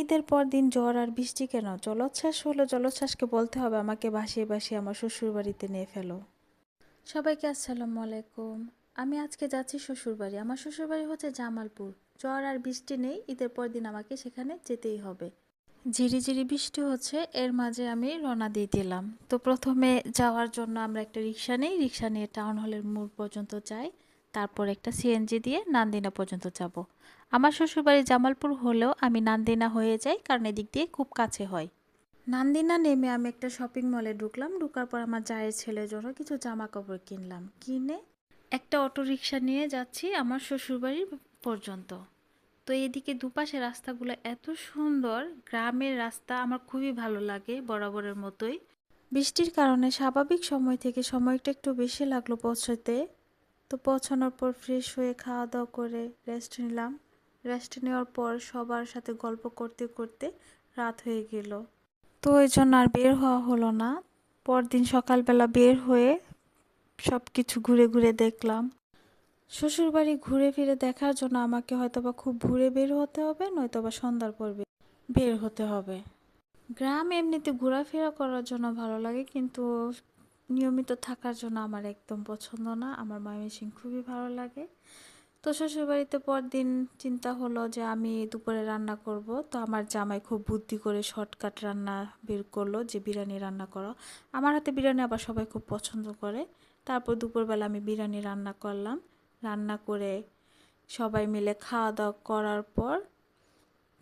ঈদের পর দিন জ্বর আর বৃষ্টি কেন? জলোচ্ছ্বাস হলো, জলোচ্ছ্বাসকে বলতে হবে আমাকে ভাসিয়ে ভাসিয়ে আমার শ্বশুর বাড়িতে নিয়ে ফেলো। সবাইকে আসসালামু আলাইকুম। আমি আজকে যাচ্ছি শ্বশুরবাড়ি। আমার শ্বশুরবাড়ি হচ্ছে জামালপুর। জ্বর আর বৃষ্টি নেই, ঈদের পর দিন আমাকে সেখানে যেতেই হবে। ঝিরিঝিরি বৃষ্টি হচ্ছে, এর মাঝে আমি রওনা দিয়ে দিলাম। তো প্রথমে যাওয়ার জন্য আমরা একটা রিক্সা নিই। রিক্সা নিয়ে টাউন হলের মোড় পর্যন্ত যাই। তারপর একটা সিএনজি দিয়ে নান্দিনা পর্যন্ত যাব। আমার শ্বশুরবাড়ি জামালপুর হলেও আমি নান্দিনা হয়ে যাই কারণ এদিক দিয়ে খুব কাছে হয়। নান্দিনা নেমে আমি একটা শপিং মলে ঢুকলাম। ঢুকার পর আমার জায়ের ছেলের জন্য কিছু জামা কাপড় কিনলাম। কিনে একটা অটো রিক্সা নিয়ে যাচ্ছি আমার শ্বশুরবাড়ির পর্যন্ত। তো এদিকে দুপাশে রাস্তাগুলো এত সুন্দর, গ্রামের রাস্তা আমার খুবই ভালো লাগে বরাবরের মতোই। বৃষ্টির কারণে স্বাভাবিক সময় থেকে সময়টা একটু বেশি লাগল পৌঁছতে। তো পৌঁছানোর পর ফ্রেশ হয়ে খাওয়া দাওয়া করে রেস্ট নিলাম। রেস্ট নেওয়ার পর সবার সাথে গল্প করতে করতে রাত হয়ে গেল। তো এই জন্য আর বের হওয়া হলো না। পরদিন সকালবেলা বের হয়ে সব কিছু ঘুরে ঘুরে দেখলাম। শ্বশুরবাড়ি ঘুরে ফিরে দেখার জন্য আমাকে হয়তোবা খুব ভোরে বের হতে হবে, নয়তোবা সন্ধ্যার পর বে- বের হতে হবে। গ্রাম এমনিতে ঘোরাফেরা করার জন্য ভালো লাগে, কিন্তু নিয়মিত থাকার জন্য আমার একদম পছন্দ না। আমার ময়মনসিং খুবই ভালো লাগে। তো শ্বশুরবাড়িতে পরদিন চিন্তা হলো যে আমি দুপুরে রান্না করব। তো আমার জামাই খুব বুদ্ধি করে শর্টকাট রান্না বের করল যে বিরিয়ানি রান্না করো। আমার হাতে বিরিয়ানি আবার সবাই খুব পছন্দ করে। তারপর দুপুরবেলা আমি বিরিয়ানি রান্না করলাম। রান্না করে সবাই মিলে খাওয়া দাওয়া করার পর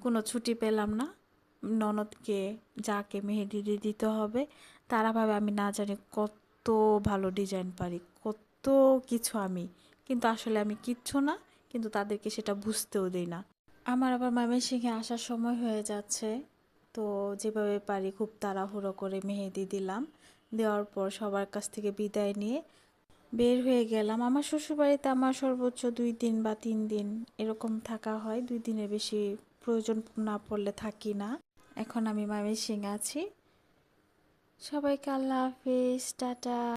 কোনো ছুটি পেলাম না। ননদকে, যাকে মেহেদি দিয়ে দিতে হবে, তারা ভাবে আমি না জানি কত ভালো ডিজাইন পারি, কত কিছু আমি। কিন্তু আসলে আমি কিচ্ছু না, কিন্তু তাদেরকে সেটা বুঝতেও দিই না। আমার আবার ময়মনসিংহে আসার সময় হয়ে যাচ্ছে, তো যেভাবে পারি খুব তাড়াহুড়ো করে মেহেদি দিলাম। দেওয়ার পর সবার কাছ থেকে বিদায় নিয়ে বের হয়ে গেলাম। আমার শ্বশুরবাড়িতে আমার সর্বোচ্চ দুই দিন বা তিন দিন এরকম থাকা হয়। দুই দিনের বেশি প্রয়োজন না পড়লে থাকি না। এখন আমি মামি সিং আছি। সবাইকে আল্লাহ হাফিজ টাটা।